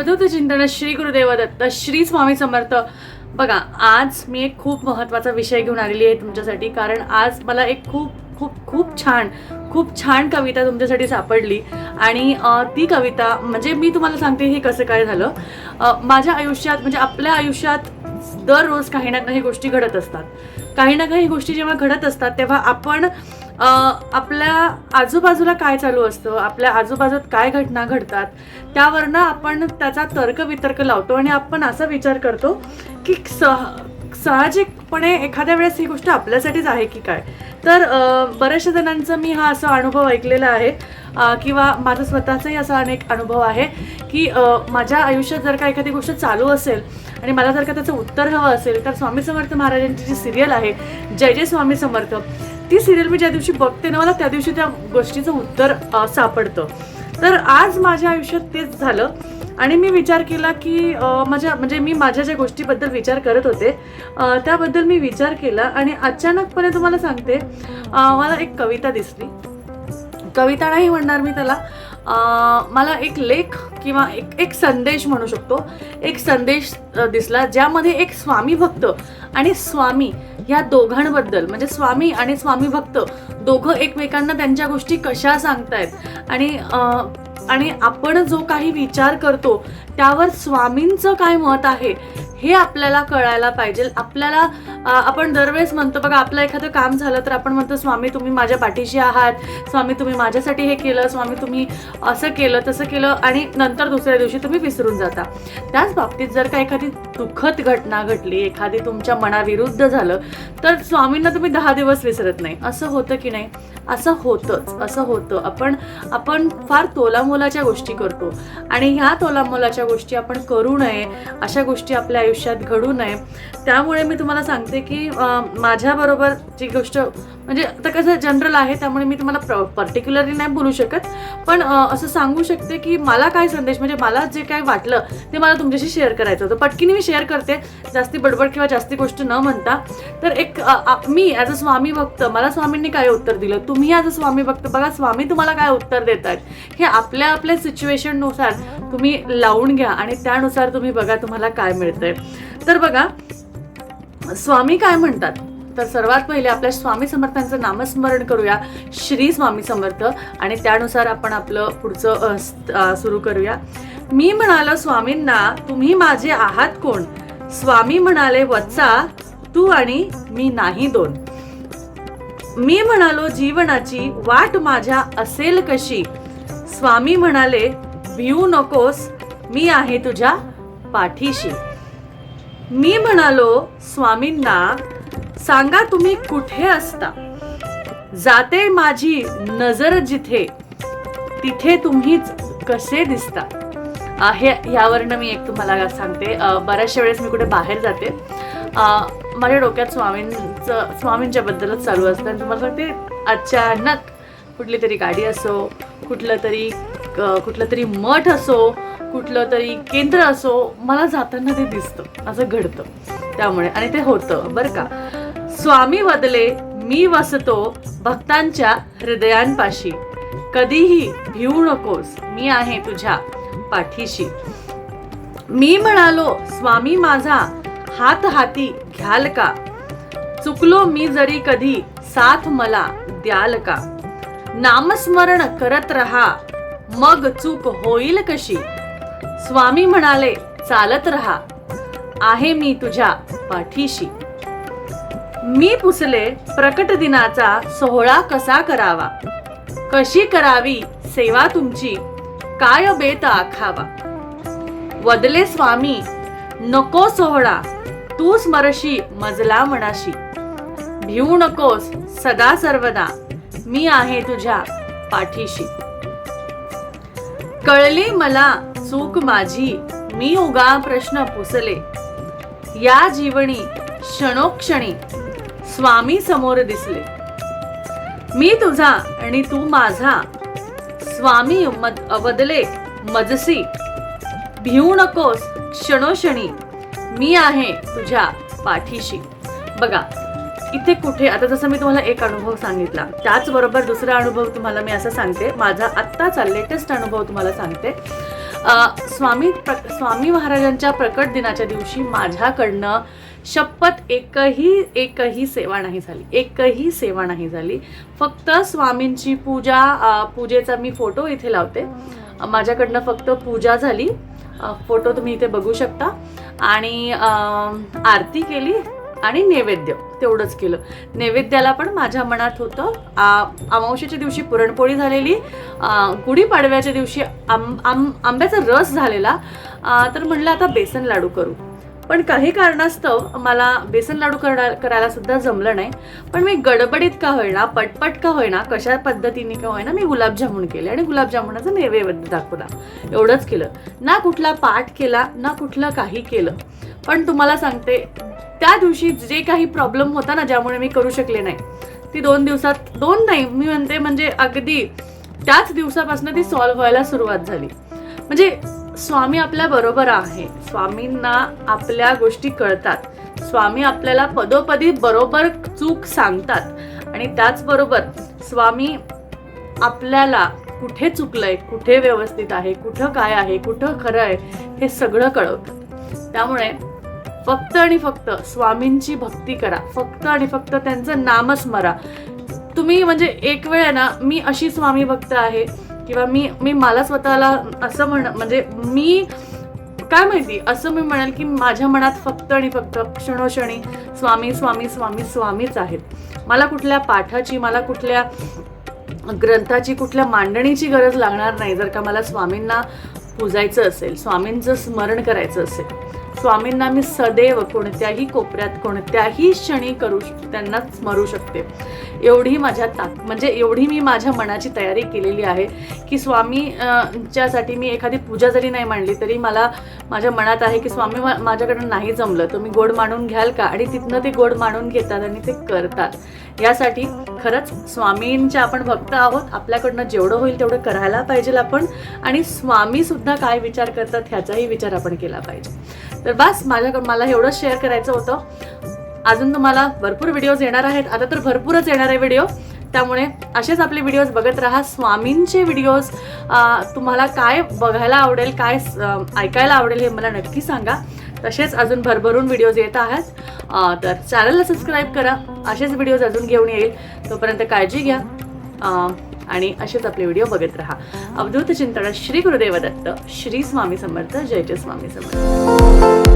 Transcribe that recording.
अवधूत चिंतन श्री गुरुदेव दत्त श्री स्वामी समर्थ. बघा आज मी एक खूप महत्त्वाचा विषय घेऊन आलेली आहे तुमच्यासाठी कारण आज मला एक खूप खूप खूप छान खूप छान कविता तुमच्यासाठी सापडली. आणि ती कविता म्हणजे मी तुम्हाला सांगते हे कसं काय झालं. माझ्या आयुष्यात म्हणजे आपल्या आयुष्यात दररोज काही ना काही गोष्टी घडत असतात. काही ना काही गोष्टी जेव्हा घडत असतात तेव्हा आपण आपल्या आजूबाजूला काय चालू असतं? आपल्या आजूबाजूत काय घटना घडतात? त्यावरनं आपण त्याचा तर्कवितर्क लावतो आणि आपण असा विचार करतो की सह साहजिकपणे एखाद्या वेळेस ही गोष्ट आपल्यासाठीच आहे की काय? तर बऱ्याचशा जणांचा मी हा असा अनुभव ऐकलेला आहे. किंवा माझा स्वतःचाही असा अनेक अनुभव आहे की माझ्या आयुष्यात जर का एखादी गोष्ट चालू असेल आणि मला जर का त्याचं उत्तर हवं असेल तर स्वामी समर्थ महाराजांची जी सिरियल आहे जय जय स्वामी समर्थ ती सिरियल मी ज्या दिवशी बघते ना मला त्या दिवशी त्या गोष्टीचं उत्तर सापडतं. तर आज माझ्या आयुष्यात तेच झालं. आणि मी विचार केला की माझ्या म्हणजे मी माझ्या ज्या गोष्टीबद्दल विचार करत होते त्याबद्दल मी विचार केला आणि अचानकपणे तुम्हाला सांगते मला एक कविता दिसली. कविता नाही म्हणणार मी त्याला. मला एक लेख किंवा एक एक संदेश म्हणू शकतो. एक संदेश दिसला ज्यामध्ये एक स्वामी भक्त आणि स्वामी ह्या दोघांबद्दल म्हणजे स्वामी आणि स्वामी भक्त दोघं एकमेकांना त्यांच्या गोष्टी कशा सांगतायत? आणि आणि आपण जो काही विचार करतो त्यावर स्वामींचं काय मत आहे हे आपल्याला कळायला पाहिजे. आपल्याला आपण दरवेळेस म्हणतो बघा आपलं एखादं काम झालं तर आपण म्हणतो स्वामी तुम्ही माझ्या पाठीशी आहात. स्वामी तुम्ही माझ्यासाठी हे केलं. स्वामी तुम्ही असं केलं तसं केलं. आणि नंतर दुसऱ्या दिवशी तुम्ही विसरून जाता. त्याच बाबतीत जर का एखादी दुःखद घटना घडली एखादी तुमच्या मनाविरुद्ध झालं तर स्वामींना तुम्ही दहा दिवस विसरत नाही. असं होतं की नाही? असं होतंच असं होतं. आपण आपण फार तोलामोलाच्या गोष्टी करतो. आणि ह्या तोलामोलाच्या गोष्टी आपण करू नये अशा गोष्टी आपल्या आयुष्यात घडू नये. त्यामुळे मी तुम्हाला सांगते की माझ्याबरोबर जी गोष्ट म्हणजे आता कसं जनरल आहे त्यामुळे मी तुम्हाला प्र पर्टिक्युलरली नाही बोलू शकत. पण असं सांगू शकते की मला काय संदेश म्हणजे मला जे काय वाटलं ते मला तुमच्याशी शेअर करायचं होतं. पटकीने मी शेअर करते जास्ती बडबड किंवा जास्ती गोष्ट न म्हणता. तर एक अ, आ- मी ॲज अ स्वामी भक्त मला स्वामींनी काय उत्तर दिलं? तुम्ही तुम्ही आता स्वामी भक्त बघा स्वामी तुम्हाला काय उत्तर देत आहेत हे आपल्या आपल्या सिच्युएशननुसार तुम्ही लावून घ्या आणि त्यानुसार तुम्ही बघा तुम्हाला काय मिळतंय. तर बघा स्वामी काय म्हणतात? तर सर्वात पहिले आपल्या स्वामी समर्थांचं नामस्मरण करूया. श्री स्वामी समर्थ आणि त्यानुसार आपण आपलं पुढचं सुरू करूया. मी म्हणालो स्वामींना तुम्ही माझे आहात कोण? स्वामी म्हणाले वत्सा तू आणि मी नाही दोन. मी म्हणालो जीवनाची वाट माझ्या असेल कशी? स्वामी म्हणाले भिऊ नकोस मी आहे तुझ्या पाठीशी. मी म्हणालो स्वामींना सांगा तुम्ही कुठे असता? जाते माझी नजर जिथे तिथे तुम्हीच कसे दिसता? हे यावरनं मी एक तुम्हाला सांगते. बऱ्याचशा वेळेस मी कुठे बाहेर जाते. माझ्या डोक्यात स्वामींचं स्वामींच्याबद्दलच चालू असतं. आणि तुम्हाला सांगते अचानक कुठली तरी गाडी असो कुठलं तरी क- कुठलं तरी मठ असो कुठलं तरी केंद्र असो मला जाताना ते दिसतं. असं घडतं. त्यामुळे आणि ते होतं बरं का. स्वामी बदले मी वसतो भक्तांच्या हृदयांपाशी. कधीही भिवू नकोस मी आहे तुझ्या पाठीशी. मी म्हणालो स्वामी माझा हात हाती घ्याल का? चुकलो मी जरी कधी साथ मला द्याल का? नामस्मरण करत रहा मग चूक होईल कशी? स्वामी म्हणाले चालत रहा आहे मी तुझ्या पाठीशी. मी पुसले प्रकट दिनाचा सोहळा कसा करावा? कशी करावी सेवा तुमची? काय बेत आखावा? वदले स्वामी नको सोहळा तू स्मरशी मजला मनाशी. भिवू नकोस सदा सर्वदा. मी आहे तुझ्या पाठीशी. कळली मला चूक माझी मी उगा प्रश्न पुसले. या जीवनी क्षणोक्षणी स्वामी समोर दिसले. मी तुझा आणि तू माझा. स्वामी मद अवदले मजसी. भिवू नकोस क्षणोक्षणी. मी आहे तुझ्या पाठीशी. बघा इथे कुठे आता जसं मी तुम्हाला एक अनुभव सांगितला त्याचबरोबर दुसरा अनुभव तुम्हाला मी असं सांगते माझा आत्ताचा लेटेस्ट अनुभव तुम्हाला सांगते. स्वामी प्र स्वामी महाराजांच्या प्रकट दिनाच्या दिवशी माझ्याकडनं शपथ एकही एकही सेवा नाही झाली एकही सेवा नाही झाली. फक्त स्वामींची पूजा पूजेचा मी फोटो इथे लावते. माझ्याकडनं फक्त पूजा झाली. फोटो तुम्ही इथे बघू शकता. आणि आरती केली आणि नैवेद्य तेवढंच केलं. नैवेद्याला पण माझ्या मनात होतं आ- दिवशी पुरणपोळी झालेली गुढीपाडव्याच्या दिवशी आंब आंब आंब्याचा रस झालेला तर म्हणलं आता बेसन लाडू करू. पण काही कारणास्तव मला बेसन लाडू करा करायला सुद्धा जमलं नाही. पण मी गडबडीत का होईना पटपट का होईना कशा पद्धतीने का होईना मी गुलाबजामुन केले आणि गुलाबजामुनाचा नैवेद्य दाखवला. एवढंच केलं. ना कुठला पाठ केला ना कुठलं काही केलं. पण तुम्हाला सांगते त्या दिवशी जे काही प्रॉब्लेम होता ना ज्यामुळे मी करू शकले नाही ती दोन दिवसात दोन नाही मी म्हणते म्हणजे अगदी त्याच दिवसापासून ती सॉल्व्ह व्हायला सुरुवात झाली. म्हणजे स्वामी आपल्या बरोबर आहे. स्वामींना आपल्या गोष्टी कळतात. स्वामी आपल्याला पदोपदी बरोबर चूक सांगतात. आणि त्याचबरोबर स्वामी आपल्याला कुठे चुकलंय कुठे व्यवस्थित आहे कुठं काय आहे कुठं खरं आहे हे सगळं कळवतं. त्यामुळे फक्त आणि फक्त स्वामींची भक्ती करा. फक्त आणि फक्त त्यांचं नामस्मरा. तुम्ही म्हणजे एक वेळ ना मी अशी स्वामी भक्त आहे किंवा मी मी मला स्वतःला असं म्हण म्हणजे मी काय माहिती असं मी म्हणेल की माझ्या मनात फक्त आणि फक्त क्षणोक्षणी स्वामी स्वामी स्वामी स्वामीच आहेत. मला कुठल्या पाठाची मला कुठल्या ग्रंथाची कुठल्या मांडणीची गरज लागणार नाही जर का मला स्वामींना पूजायचं असेल स्वामींचं स्मरण करायचं असेल. स्वामींना मी सदैव कोणत्याही कोपऱ्यात कोणत्याही क्षणी करू त्यांना स्मरू शकते. एवढी माझ्या ताक म्हणजे एवढी मी माझ्या मनाची तयारी केलेली आहे की स्वामी च्यासाठी मी एखादी पूजा जरी नाही मांडली तरी मला माझ्या मनात आहे की स्वामी मा- माझ्याकडून नाही जमलं तुम्ही गोड मांडून घ्याल का? आणि तिथनं ते गोड मांडून घेतात आणि ते करतात. यासाठी खरंच स्वामींच्या आपण भक्त आहोत आपल्याकडनं जेवढं होईल तेवढं करायला पाहिजे आपण आणि स्वामीसुद्धा काय विचार करतात ह्याचाही विचार आपण केला पाहिजे. तर बस माझ्याकडं मला एवढं शेअर करायचं होतं. अजून तुम्हाला भरपूर व्हिडिओज येणार आहेत. आता तर भरपूरच येणार आहे व्हिडिओ त्यामुळे असेच आपले व्हिडिओज बघत राहा. स्वामींचे व्हिडिओज तुम्हाला काय बघायला आवडेल काय ऐकायला आवडेल हे मला नक्की सांगा. तसेच अजून भरभरून व्हिडिओज येत आहेत. तर चॅनलला सबस्क्राईब करा. असेच व्हिडिओज अजून घेऊन येईल. तोपर्यंत काळजी घ्या. आणि असेच आपले व्हिडिओ बघत राहा. अवधूत चिंतन श्री गुरुदेव दत्त. श्री स्वामी समर्थ. जय जय स्वामी समर्थ.